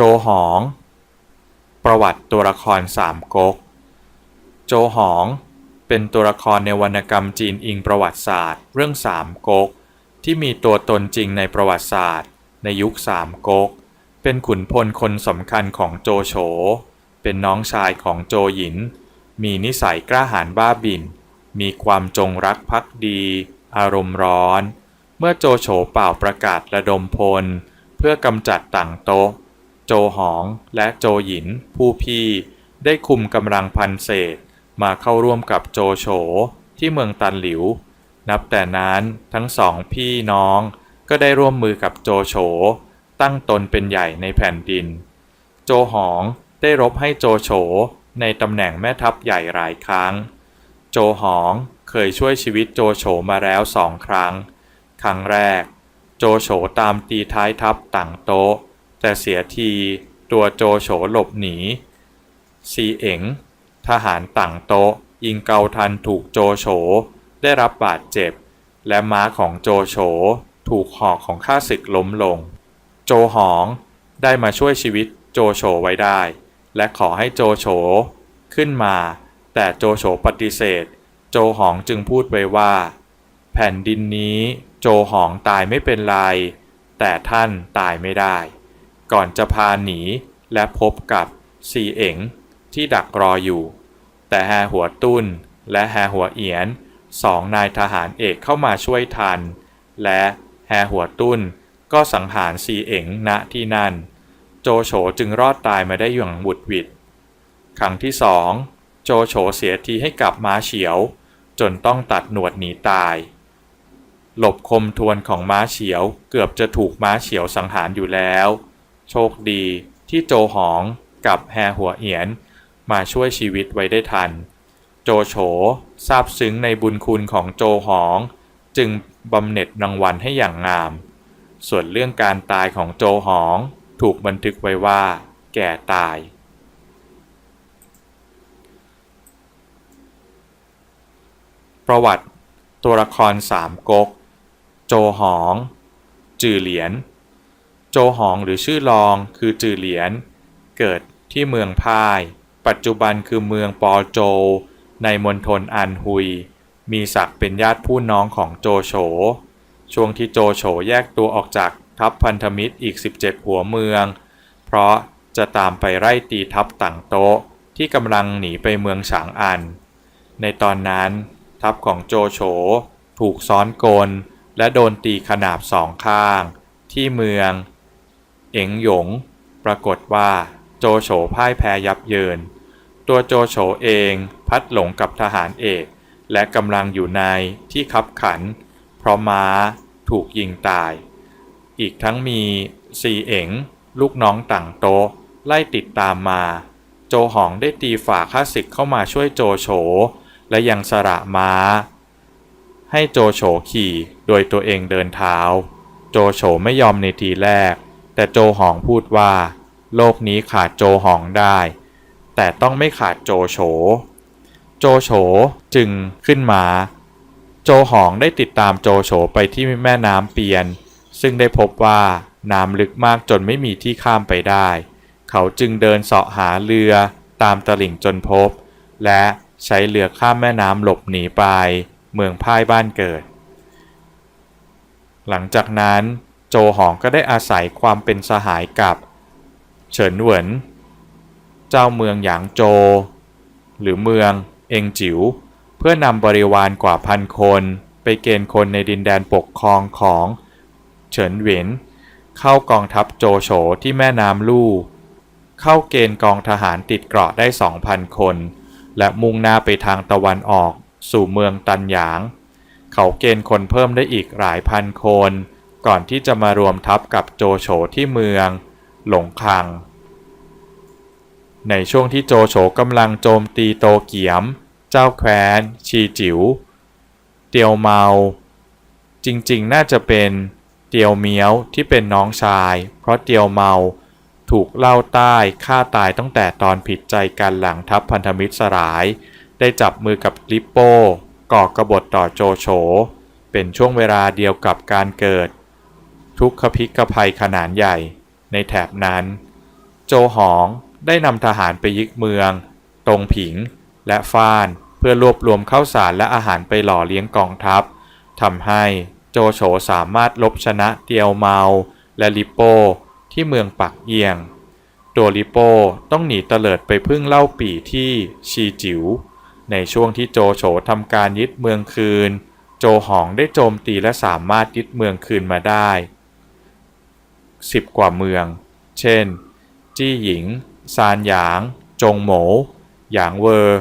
โจหอง ประวัติตัวละครสามก๊ก โจหอง เป็นตัวละครในวรรณกรรมจีนอิงประวัติศาสตร์ เรื่องสามก๊ก ที่มีตัวตนจริงในประวัติศาสตร์ ในยุคสามก๊ก เป็นขุนพลคนสำคัญของโจโฉ เป็นน้องชายของโจหยิน มีนิสัยกล้าหาญบ้าบิ่น มีความจงรักภักดี อารมณ์ร้อน เมื่อโจโฉเป่าประกาศระดมพล เพื่อกำจัดต่างโต๊ะ โจหองและโจหยิน ผู้พี่ ได้คุมกำลังพันเศษ มาเข้าร่วมกับโจโฉที่เมืองตันหลิว นับแต่นั้นทั้งสองพี่น้องก็ได้ร่วมมือกับโจโฉตั้งตนเป็นใหญ่ในแผ่นดิน โจหองได้รบให้โจโฉในตำแหน่งแม่ทัพใหญ่หลายครั้ง โจหองเคยช่วยชีวิตโจโฉมาแล้วสองครั้ง ครั้งแรก โจโฉตามตีท้ายทัพต่างโต๊ะ แต่เสียทีตัวโจโฉหลบหนีซีเอ๋งทหารต่างโต๊ะ ยิงเกาทันถูกโจโฉได้รับบาดเจ็บ และม้าของโจโฉถูกหอกของข้าศึกล้มลง โจหองได้มาช่วยชีวิตโจโฉไว้ได้ และขอให้โจโฉขึ้นมา แต่โจโฉปฏิเสธ โจหองจึงพูดไว้ว่า แผ่นดินนี้โจหองตายไม่เป็นไร แต่ท่านตายไม่ได้ ก่อนจะพาหนีและพบกับซีเอ๋งที่ดักรออยู่ แต่แฮหัวตุ้นและแฮหัวเอียนสองนายทหารเอกเข้ามาช่วยทัน และแฮหัวตุ้นก็สังหารซีเอ๋งณที่นั่น โจโฉจึงรอดตายมาได้อย่างบุดหวิดครั้งที่สองโจโฉเสียทีให้กับม้าเฉียว จนต้องตัดหนวดหนีตาย หลบคมทวนของม้าเฉียวเกือบจะถูกม้าเฉียวสังหารอยู่แล้ว โชคดีที่โจหองกับแฮหัวเอียน มาช่วยชีวิตไว้ได้ทัน โจโฉซาบซึ้งในบุญคุณของโจหอง จึงบำเหน็จรางวัลให้อย่างงาม ส่วนเรื่องการตายของโจหองถูกบันทึกไว้ว่า แก่ตาย ประวัติตัวละครสามก๊ก โจหอง จือเหลียน โจหองหรือชื่อรองคือจือเหลียน เกิดที่เมืองพาย ปัจจุบันคือเมืองปอโจ ในมณฑลอันฮุย มีศักดิ์เป็นญาติผู้น้องของโจโฉ ช่วงที่โจโฉแยกตัวออกจากทัพพันธมิตรอีก 17 หัวเมือง เพราะจะตามไปไล่ตีทัพต่างโต๊ะที่กำลังหนีไปเมืองฉางอัน ในตอนนั้น ทัพของโจโฉถูกซ้อนกลและโดนตีขนาบสองข้าง ที่เมือง เอ๋งหยง ปรากฏว่าโจโฉพ่ายแพ้ยับเยิน ตัวโจโฉเองพัดหลงกับทหารเอก และกำลังอยู่ในที่คับขัน เพราะม้าถูกยิงตาย อีกทั้งมีซีเอ๋งลูกน้องต่างโต๊ะไล่ติดตามมา โจหองได้ตีฝ่าข้าศึกเข้ามาช่วยโจโฉและยังสระม้า ให้โจโฉขี่โดยตัวเองเดินเท้า โจโฉไม่ยอมในทีแรก แต่โจหองพูดว่า โลกนี้ขาดโจหองได้ แต่ต้องไม่ขาดโจโฉ โจโฉจึงขึ้นมา โจหองได้ติดตามโจโฉไปที่แม่น้ำเปียน ซึ่งได้พบว่าน้ำลึกมากจนไม่มีที่ข้ามไปได้ เขาจึงเดินเสาะหาเรือตามตลิ่งจนพบ และใช้เรือข้ามแม่น้ำหลบหนีไป เมืองพ่ายบ้านเกิด หลังจากนั้น โจหองก็ได้อาศัยความเป็นสหายกับ เฉินเหวิน เจ้าเมืองหยางโจ หรือเมืองเองจิ๋วเพื่อนำบริวารกว่าพันคน ไปเกณฑ์คนในดินแดนปกครองของ เฉินเหวิน เข้ากองทัพโจโฉที่แม่น้ำลู่ เข้าเกณฑ์กองทหารติดเกราะได้ 2,000 คน และมุ่งหน้าไปทางตะวันออก สู่เมืองตันหยาง เขาเกณฑ์คนเพิ่มได้อีกหลายพันคน ก่อนที่จะมารวมทัพกับโจโฉที่เมือง หลงคัง ในช่วงที่โจโฉกำลังโจมตีโตเกียม เจ้าแคว้น ชีจิว๋ว เตียวเมา จริงๆ น่าจะเป็นเตียวเมียวที่เป็นน้องชาย เพราะเตียวเมาถูกเล่าใต้ฆ่าตายตั้งแต่ตอนผิดใจกันหลังทัพพันธมิตรสลาย ได้จับมือกับลิปโป้ก่อกบฏต่อโจโฉเป็นช่วงเวลาเดียวกับการเกิด ทุกขพิกภัยขนาดใหญ่ในแถบนั้น โจหองได้นำทหารไปยึดเมือง ตรงผิง และฟานเพื่อรวบรวมข้าวสารและอาหารไปหล่อเลี้ยงกองทัพทำให้โจโฉสามารถลบชนะเตียวเมา และลิโป้ที่เมืองปักเอียง ตัวลิโป้ต้องหนีเตลิดไปพึ่งเล่าปี่ที่ชีจิว๋วในช่วงที่โจโฉทำการยึดเมืองคืน โจหองได้โจมตีและสามารถยึดเมืองคืนมาได้ สิบกว่าเมือง เช่น จี้หญิง ซานหยาง จงโหมหยางเวอร์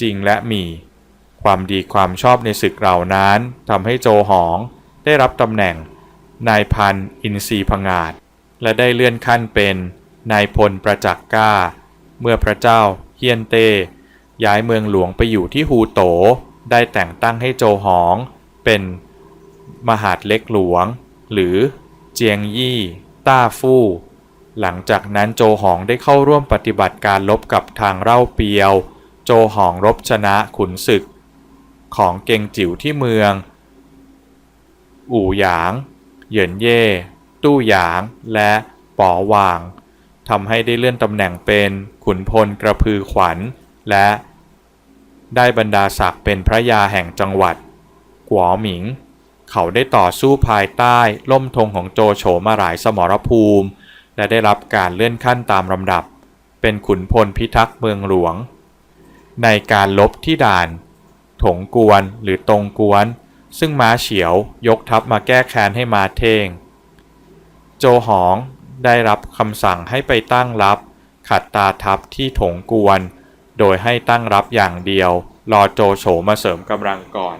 จิงและมี ความดีความชอบในศึกเหล่านั้นทำให้โจหองได้รับตำแหน่ง นายพันอินทรีพงาดและได้เลื่อนขั้นเป็นนายพลประจักษ์ก้า เมื่อพระเจ้าเฮียนเต ย้ายเมืองหลวงไปอยู่ที่ฮูโต ได้แต่งตั้งให้โจหอง เป็นมหาดเล็กหลวง หรือเจียงยี่ ต้าฟู่ หลังจากนั้นโจหองได้เข้าร่วมปฏิบัติการลบกับทางเล่าเปียว โจหองรบชนะขุนศึก ของเกงจิ๋วที่เมือง อู่หยาง เหยินเย่ ตู้หยาง และป๋อหว่างทำให้ได้เลื่อนตำแหน่งเป็นขุนพลกระพือขวัญ และได้บรรดาศักดิ์เป็นพระยาแห่งจังหวัด กัวหมิง เขาได้ต่อสู้ภายใต้ล่มธงของโจโฉมาหลายสมรภูมิ และได้รับการเลื่อนขั้นตามลำดับ เป็นขุนพลพิทักษ์เมืองหลวง ในการลบที่ด่าน ถงกวนหรือตรงกวน ซึ่งม้าเฉียวยกทัพมาแก้แค้นให้มาเท่งโจหองได้รับคำสั่งให้ไปตั้งรับ ขัดตาทัพที่ถงกวน โดยให้ตั้งรับอย่างเดียว รอโจโฉมาเสริมกำลังก่อน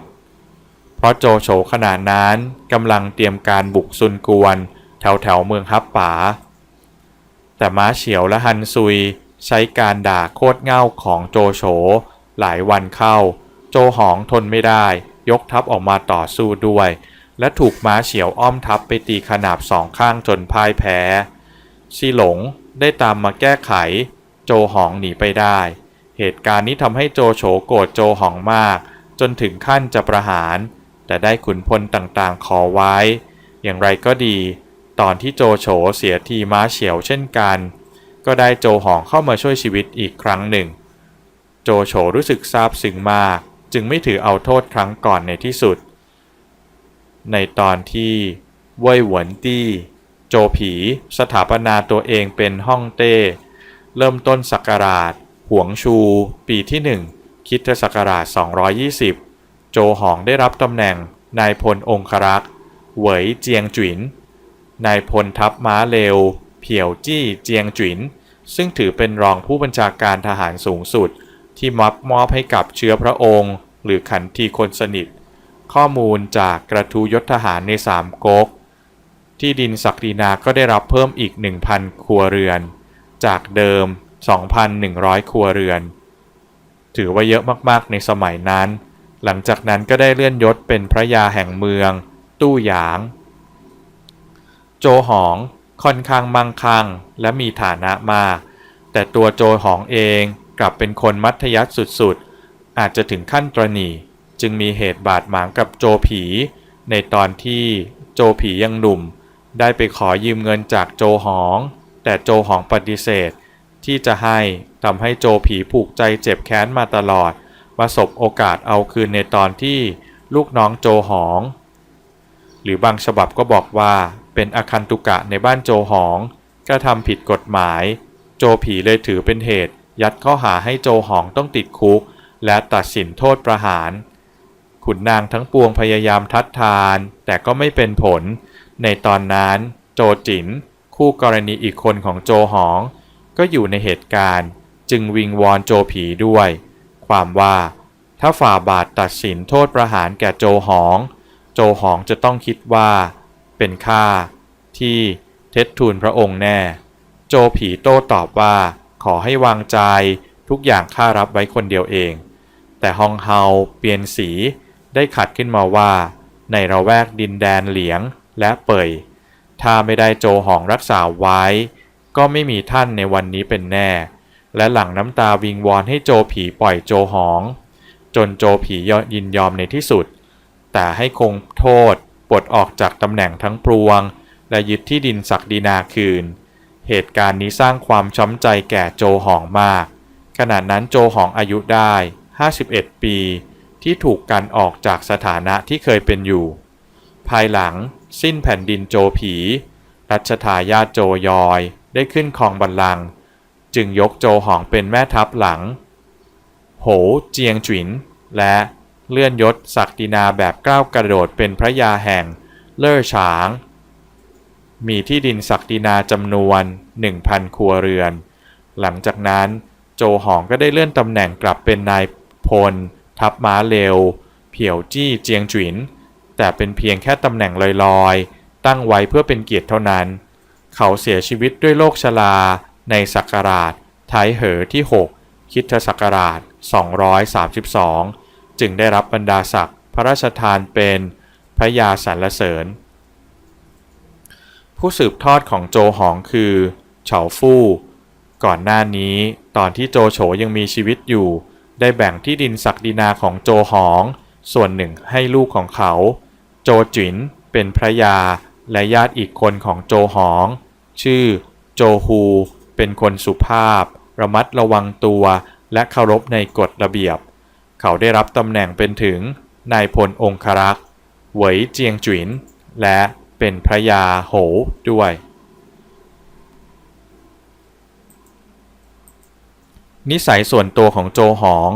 ราะโจโฉขณะนั้นกำลังเตรียมการบุกซุนกวน แถวแถวเมืองฮับป๋า แต่ม้าเฉียวและฮันซุยใช้การด่าโคตรเง่าของโจโฉหลายวันเข้า โจหองทนไม่ได้ ยกทัพออกมาต่อสู้ด้วย และถูกม้าเฉียวอ้อมทัพไปตีขนาบสองข้างจนพ่ายแพ้ซีหลงได้ตามมาแก้ไข โจหองหนีไปได้ เหตุการณ์นี้ทำให้โจโฉโกรธโจหองมาก จนถึงขั้นจะประหาร แต่ได้ขุนพลต่างๆขอไว้ อย่างไรก็ดี ตอนที่โจโฉเสียทีม้าเฉียวเช่นกัน ก็ได้โจหองเข้ามาช่วยชีวิตอีกครั้งหนึ่ง โจโฉรู้สึกซาบซึ้งมาก จึงไม่ถือเอาโทษครั้งก่อนในที่สุด ในตอนที่เว่ยหวนตี้โจผี สถาปนาตัวเองเป็นฮ่องเต้ เริ่มต้นศักราช หวงชู ปีที่หนึ่งคิดศักราช 220 โจหองได้รับตำแหน่งนายพลองครักษ์เหวยเจียงจุ๋นนายพลทัพม้าเร็วเผียวจี้เจียงจุ๋นซึ่งถือเป็นรองผู้บัญชาการทหารสูงสุด ที่มับมอบให้กับเชื้อพระองค์ หรือขันทีคนสนิท ข้อมูลจากกระทูยศทหารในสามก๊กที่ดินศักดินาก็ได้รับเพิ่มอีก 1,000 ครัวเรือน จากเดิม 2,100 ครัวเรือน ถือว่าเยอะมากๆในสมัยนั้น หลังจากนั้นก็ได้เลื่อนยศเป็นพระยาแห่งเมือง ตู้หยาง โจหองค่อนข้างมั่งคั่งและมีฐานะมาก แต่ตัวโจหองเองกลับเป็นคนมัธยัสถ์สุดๆ อาจจะถึงขั้นตรณีจึงมีเหตุบาดหมางกับโจผี ในตอนที่โจผียังหนุ่ม ได้ไปขอยืมเงินจากโจหอง แต่โจหองปฏิเสธ ที่จะให้ทำให้โจผีผูกใจเจ็บแค้นมาตลอด มาสบโอกาสเอาคืนในตอนที่ลูกน้องโจหอง หรือบางฉบับก็บอกว่าเป็นอคันตุกะในบ้านโจหองกระทำผิดกฎหมาย โจผีเลยถือเป็นเหตุ ยัดข้อหาให้โจหองต้องติดคุก และตัดสินโทษประหาร ขุนนางทั้งปวงพยายามทัดทาน แต่ก็ไม่เป็นผล ในตอนนั้น โจจินคู่กรณีอีกคนของโจหอง ก็อยู่ในเหตุการณ์ จึงวิงวอนโจผีด้วย ความว่า ถ้าฝ่าบาทตัดสินโทษประหารแก่โจหอง โจหองจะต้องคิดว่า เป็นข้าที่เท็จทูลพระองค์แน่ โจผีโต้ตอบว่าขอให้วางใจทุกอย่างข้ารับไว้คนเดียวเอง แต่ฮองเฮาเปลี่ยนสีได้ขัดขึ้นมาว่า ในระแวกดินแดนเหลียงและเป่ยถ้าไม่ได้โจหองรักษาไว้ ก็ไม่มีท่านในวันนี้เป็นแน่ และหลังน้ำตาวิงวอนให้โจผีปล่อยโจหอง จนโจผียินยอมในที่สุด แต่ให้คงโทษปลดออกจากตำแหน่งทั้งปวง และยึดที่ดินศักดินาคืน เหตุการณ์นี้สร้างความช้ำใจแก่โจหองมาก ขณะนั้นโจหองอายุได้ 51 ปี ที่ถูกกันออกจากสถานะที่เคยเป็นอยู่ ภายหลังสิ้นแผ่นดินโจผี รัชทายาทโจยอย ได้ขึ้นครองบัลลังก์ จึงยกโจหองเป็นแม่ทัพหลัง โหเจียงจินและเลื่อนยศศักดินาแบบก้าวกระโดดเป็นพระยาแห่งเล่อฉาง มีที่ดินศักดินาจำนวน 1,000 ครัวเรือน หลังจากนั้นโจหองก็ได้เลื่อนตำแหน่งกลับเป็นนายพล ทัพม้าเร็วเผียวจี้เจียงจินแต่เป็นเพียงแค่ตำแหน่งลอยๆ ตั้งไว้เพื่อเป็นเกียรติเท่านั้น เขาเสียชีวิตด้วยโรคชรา ในศักราชไทเหอที่ 6 คิดศักราช 232 จึงได้รับบรรดาศักดิ์พระราชทานเป็นพระยาสรรเสริญ ผู้สืบทอดของโจหองคือเฉาฟู่ก่อนหน้านี้ตอนที่โจโฉยังมีชีวิตอยู่ ได้แบ่งที่ดินศักดินาของโจหอง ส่วนหนึ่งให้ลูกของเขา โจจินเป็นพระยาและญาติอีกคนของโจหอง ชื่อโจฮู เป็นคนสุภาพ ระมัดระวังตัว และเคารพในกฎระเบียบ เขาได้รับตำแหน่งเป็นถึงนายพลองครักษ์เหวยเจียงจินและเป็นพระยาโหด้วย นิสัยส่วนตัวของโจหอง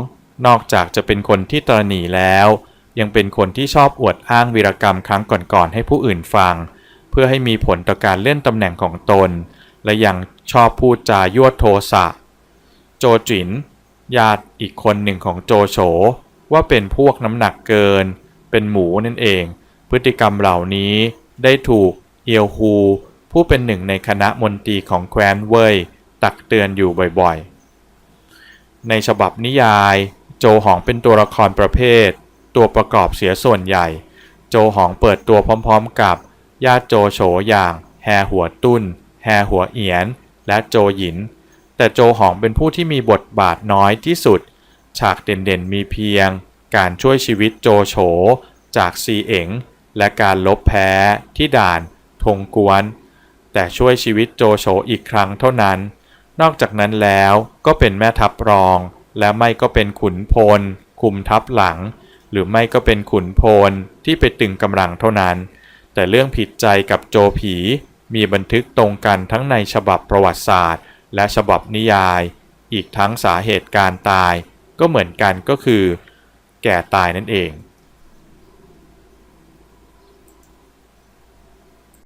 นอกจากจะเป็นคนที่ตระหนี่แล้ว ยังเป็นคนที่ชอบอวดอ้างวีรกรรมครั้งก่อนๆให้ผู้อื่นฟัง เพื่อให้มีผลต่อการเลื่อนตำแหน่งของตน และยัง ชอบพูดจายั่วโทสะ โจจิน ญาติอีกคนหนึ่งของโจโฉว่าเป็นพวกน้ำหนักเกิน เป็นหมูนั่นเอง พฤติกรรมเหล่านี้ได้ถูกเอียวฮู ผู้เป็นหนึ่งในคณะมนตรีของแคว้นเว่ยตักเตือนอยู่บ่อยๆ ในฉบับนิยาย โจหองเป็นตัวละครประเภท ตัวประกอบเสียส่วนใหญ่ โจหองเปิดตัวพร้อมๆกับญาติโจโฉอย่างแฮหัวตุ้น แฮหัวเอียน และโจหยิน แต่โจหองเป็นผู้ที่มีบทบาทน้อยที่สุด ฉากเด่นๆมีเพียง การช่วยชีวิตโจโฉจากซีเอ๋งและการลบแพ้ที่ด่านทงกวน แต่ช่วยชีวิตโจโฉอีกครั้งเท่านั้น นอกจากนั้นแล้วก็เป็นแม่ทัพรอง และไม่ก็เป็นขุนพล คุมทัพหลัง หรือไม่ก็เป็นขุนพลที่ไปตึงกำลังเท่านั้น แต่เรื่องผิดใจกับโจผี มีบันทึกตรงกันทั้งในฉบับประวัติศาสตร์ และฉบับนิยาย อีกทั้งสาเหตุการตาย ก็เหมือนกันก็คือ แก่ตายนั่นเอง